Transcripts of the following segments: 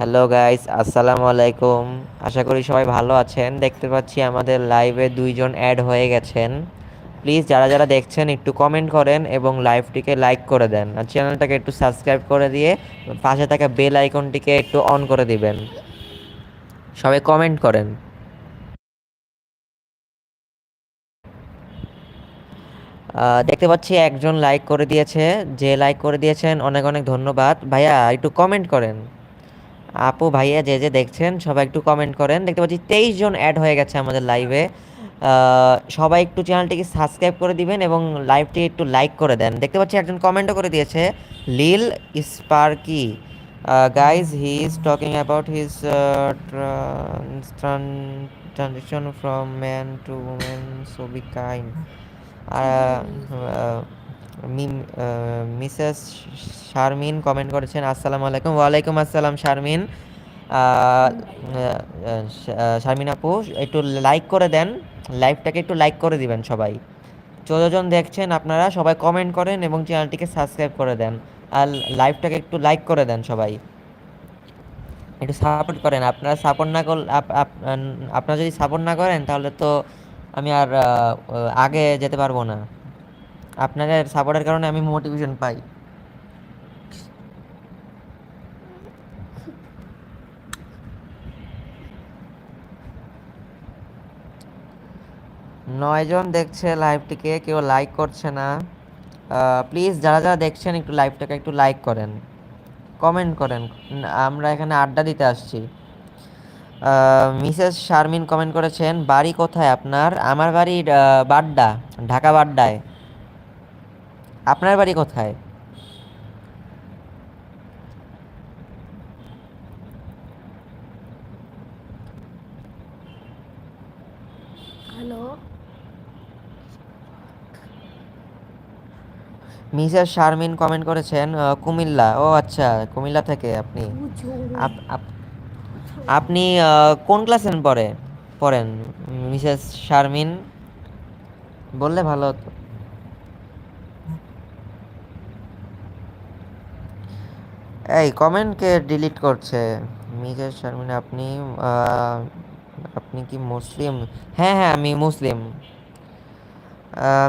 Hello guys আসসালামু আলাইকুম আশা করি সবাই ভালো আছেন। দেখতে পাচ্ছি আমাদের লাইভে দুইজন অ্যাড হয়ে গেছেন। প্লিজ যারা যারা দেখছেন, একটু কমেন্ট করেন এবং লাইভটিকে লাইক করে দেন। আর চ্যানেলটাকে একটু সাবস্ক্রাইব করে দিয়ে পাশে থাকা বেল আইকনটিকে একটু অন করে দিবেন। সবাই কমেন্ট করেন। দেখতে পাচ্ছি একজন লাইক করে দিয়েছে। যে লাইক করে দিয়েছেন, অনেক অনেক ধন্যবাদ। ভাইয়া, একটু কমেন্ট করেন। আপু, ভাইয়া যে যে দেখছেন, সবাই একটু কমেন্ট করেন। দেখতে পাচ্ছি তেইশ জন অ্যাড হয়ে গেছে আমাদের লাইভে সবাই একটু চ্যানেলটিকে সাবস্ক্রাইব করে দিবেন এবং লাইভটি একটু লাইক করে দেন। দেখতে পাচ্ছি একজন কমেন্টও করে দিয়েছে Lil Sparky guys he is talking about his transition from man to women so be kind Mrs Sharmin comment করেছেন, আসসালামু আলাইকুম। ওয়ালাইকুম আসসালাম শারমিন। শারমিন আপু, একটু লাইক করে দেন লাইভটাকে একটু লাইক করে দিবেন সবাই। চোদ্দ জন দেখছেন আপনারা, সবাই কমেন্ট করেন এবং চ্যানেলটিকে সাবস্ক্রাইব করে দেন। আর লাইভটাকে একটু লাইক করে দেন সবাই। একটু সাপোর্ট করেন। আপনারা সাপোর্ট না করলে আপনারা যদি সাপোর্ট না করেন, তাহলে তো আমি আর আগে যেতে পারব না। আপনাদের সাপোর্টের কারণে আমি মোটিভেশন পাই। নয়জন দেখছে লাইভটিকে কেউ লাইক করছে না। প্লিজ যারা যারা দেখছেন একটু লাইভটাকে একটু লাইক করেন। কমেন্ট করেন। আমরা এখানে আড্ডা দিতে আসছি। মিসেস শারমিন কমেন্ট করেছেন, বাড়ি কোথায় আপনার? আমার বাড়ি বাড্ডা, ঢাকা বাড্ডায়। আপনার বাড়ি কোথায়? হ্যালো? মিসেস শারমিন কমেন্ট করেছেন কুমিল্লা। ও আচ্ছা কুমিল্লা থেকে আপনি। আপ- আপ- আপনি কোন ক্লাসে পড়ে পড়েন মিসেস শারমিন? বললে ভালো হতো। এই কমেন্টকে ডিলিট করছে? মিসেস শারমিন, আপনি আপনি কি মুসলিম? হ্যাঁ হ্যাঁ আমি মুসলিম।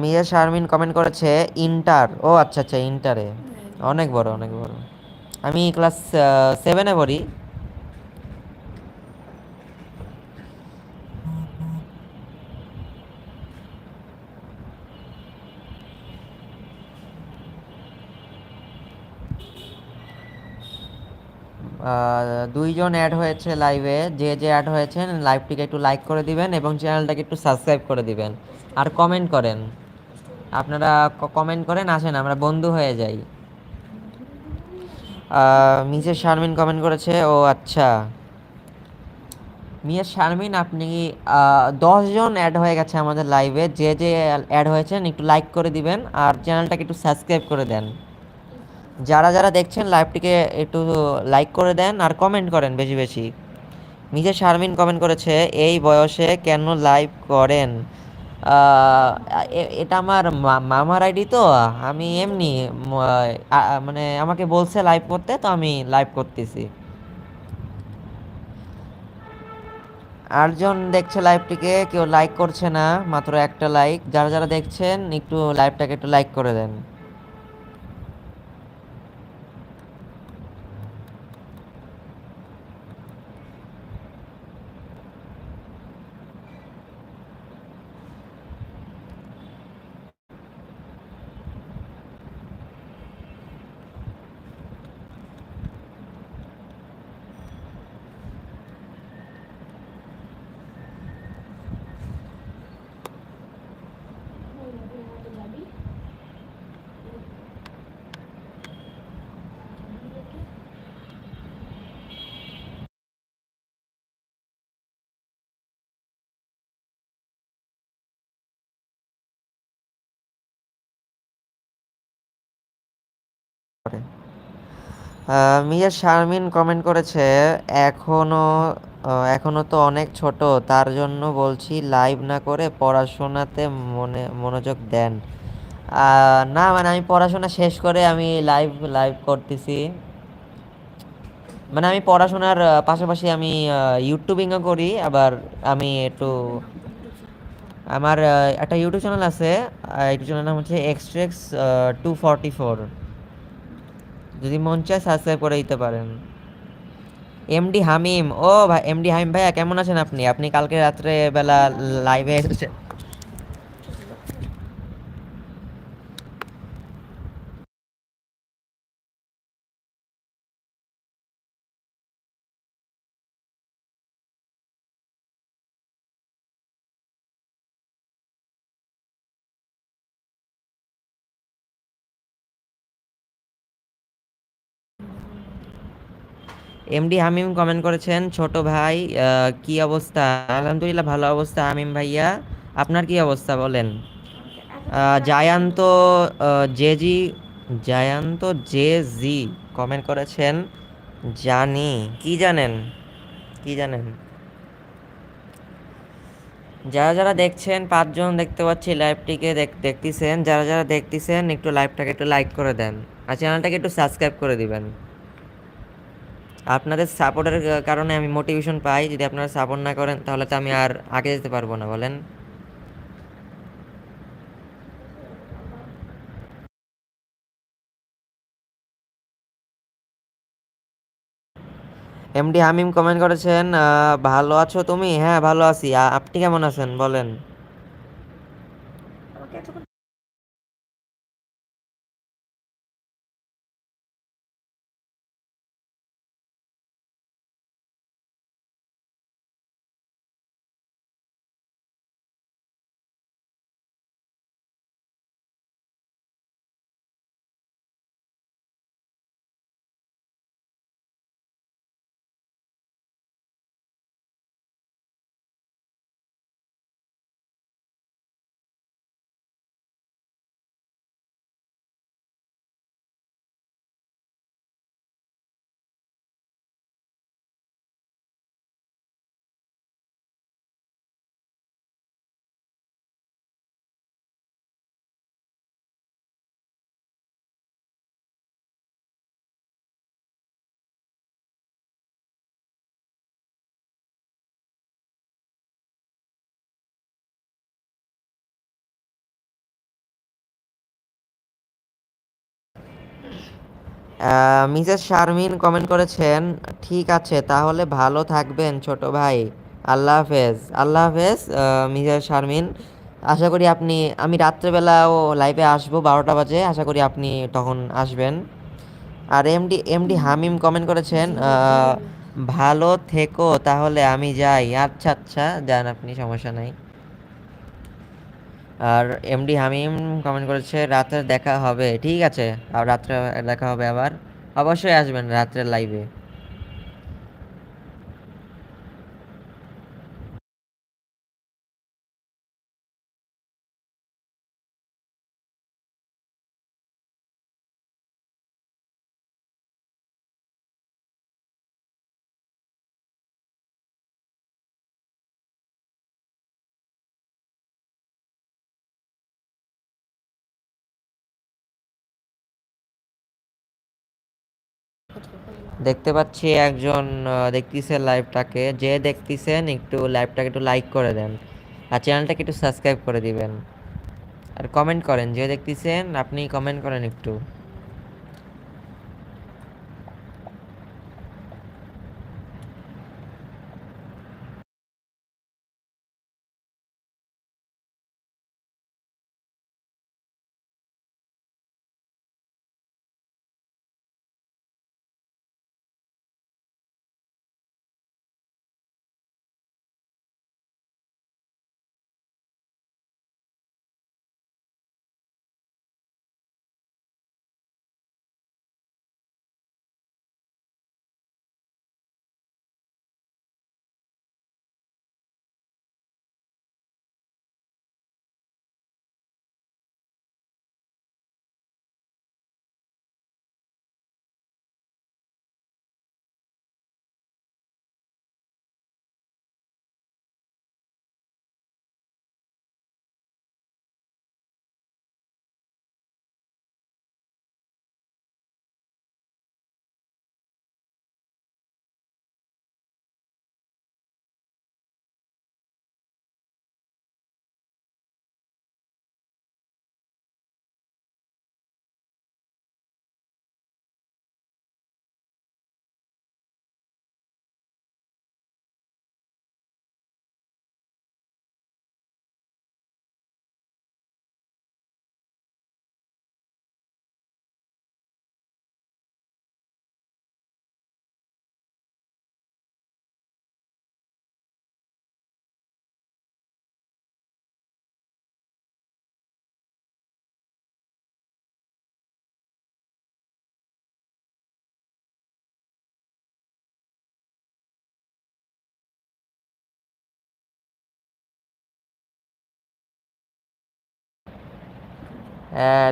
মিয়া শারমিন কমেন্ট করেছে, ইন্টার। ও আচ্ছা আচ্ছা ইন্টারে। অনেক বড় অনেক বড়। আমি ক্লাস সেভেনে পড়ি। দুইজন অ্যাড হয়েছে লাইভে যে যে অ্যাড হয়েছেন লাইভটিকে একটু লাইক করে দিবেন এবং চ্যানেলটাকে একটু সাবস্ক্রাইব করে দিবেন। আর কমেন্ট করেন। আপনারা কমেন্ট করেন, আসেন, আমরা বন্ধু হয়ে যাই। মিসেস শারমিন কমেন্ট করেছে, ও আচ্ছা। মিয়া শারমিন, আপনি দশজন অ্যাড হয়ে গেছে আমাদের লাইভে যে যে অ্যাড হয়েছেন, একটু লাইক করে দিবেন, আর চ্যানেলটাকে একটু সাবস্ক্রাইব করে দেন। যারা যারা দেখছেন লাইভটিকে একটু লাইক করে দেন আর কমেন্ট করেন বেশি বেশি। মিসেস শারমিন কমেন্ট করেছে, এই বয়সে কেন লাইভ করেন? এটা আমার মামার আইডি তো, আমি এমনি মানে আমাকে বলছে লাইভ করতে, তো আমি লাইভ করতেছি। আটজন দেখছে লাইভটিকে কেউ লাইক করছে না, মাত্র একটা লাইক যারা যারা দেখছেন, একটু লাইভটাকে একটু লাইক করে দেন। মিয়া শারমিন কমেন্ট করেছে এখনও আহ, এখনও তো অনেক ছোট তার জন্য বলছি লাইভ না করে পড়াশোনাতে মনে মনোযোগ দেন। না মানে আমি পড়াশোনা শেষ করে আমি লাইভ লাইভ করতেছি। মানে আমি পড়াশোনার পাশাপাশি আমি ইউটিউবিংও করি আবার আমি একটু আমার একটা ইউটিউব চ্যানেল আছে ইউটিউব চ্যানেল নাম হচ্ছে এক্সট্রেক্স টু ফর্টি ফোর যদি মন চায় সাবস্ক্রাইব করে দিতে পারেন। এমডি হামিম, ও ভাই, এমডি হামিম ভাইয়া, কেমন আছেন আপনি? আপনি কালকে রাত্রে বেলা লাইভে এসেছেন এমডি হামিম কমেন্ট করেছেন, ছোট ভাই কি অবস্থা? আলহামদুলিল্লাহ, ভালো অবস্থা, হামিম ভাইয়া। আপনার কি অবস্থা বলেন? Giant JG, giant J G comment করেছেন, জানি। কি জানেন? কি জানেন? যারা যারা দেখছেন, পাঁচজন দেখতে পাচ্ছি লাইভটিকে দেখ- দেখতেছেন। যারা যারা দেখতেছেন, একটু লাইভটাকে একটু লাইক করে দেন। আর চ্যানেলটাকে একটু সাবস্ক্রাইব করে দিবেন। আপনাদের সাপোর্টের কারণে আমি মোটিভেশন পাই। যদি আপনারা সাপোর্ট না করেন, তাহলে তো আমি আর আগে যেতে পারব না, বলেন। এমডি হামিম কমেন্ট করেছেন ভালো আছো তুমি? হ্যাঁ ভালো আছি। আপনি কেমন আছেন? বলেন। মিসেস শারমিন কমেন্ট করেছেন, ঠিক আছে, তাহলে ভালো থাকবেন ছোট ভাই। আল্লাহ হাফেজ। আল্লাহ হাফেজ মিসেস শারমিন। আশা করি আপনি, আমি রাত্রেবেলাও লাইভে আসব বারোটা বাজে, আশা করি আপনি তখন আসবেন। আর এমডি এমডি হামিম কমেন্ট করেছেন ভালো থেকো, তাহলে আমি যাই। আচ্ছা আচ্ছা যান আপনি, সমস্যা নাই। আর এমডি হামিম কমেন্ট করেছে রাতে দেখা হবে। ঠিক আছে, আর রাত্রে দেখা হবে আবার। অবশ্যই আসবেন রাত্রের লাইভে দেখতে পাচ্ছি একজন দেখতেছে লাইভটাকে যে দেখতেছেন, একটু লাইভটাকে একটু লাইক করে দেন। আর চ্যানেলটাকে একটু সাবস্ক্রাইব করে দিবেন। আর কমেন্ট করেন, যে দেখতেছেন, আপনি কমেন্ট করেন একটু।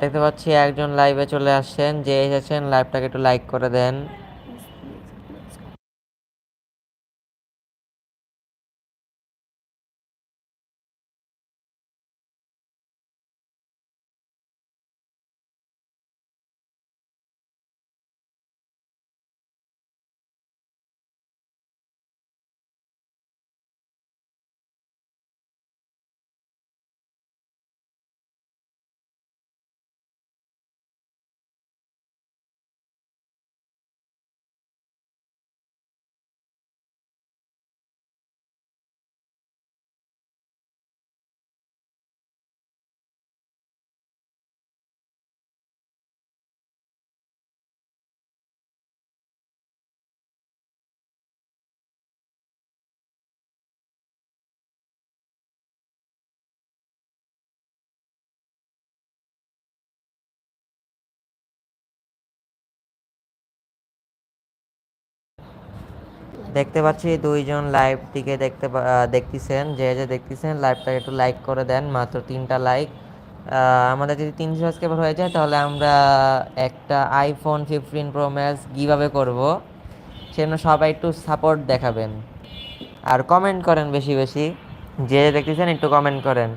দেখতে পাচ্ছি একজন লাইভে চলে আসছেন। যে এসেছেন লাইভটাকে একটু লাইক করে দেন। দেখতে পাচ্ছি দুইজন লাইভটিকে দেখতে দেখতেছেন, যে যে দেখতেছেন লাইভটাকে একটু লাইক করে দেন, মাত্র তিনটা লাইক আমাদের যদি তিনশো সাবস্ক্রাইবার হয়ে যায়, তাহলে আমরা একটা আইফোন ফিফটিন প্রো ম্যাক্স কীভাবে করব। সেজন্য সবাই একটু সাপোর্ট দেখাবেন। আর কমেন্ট করেন বেশি বেশি। যে দেখতেছেন, একটু কমেন্ট করেন।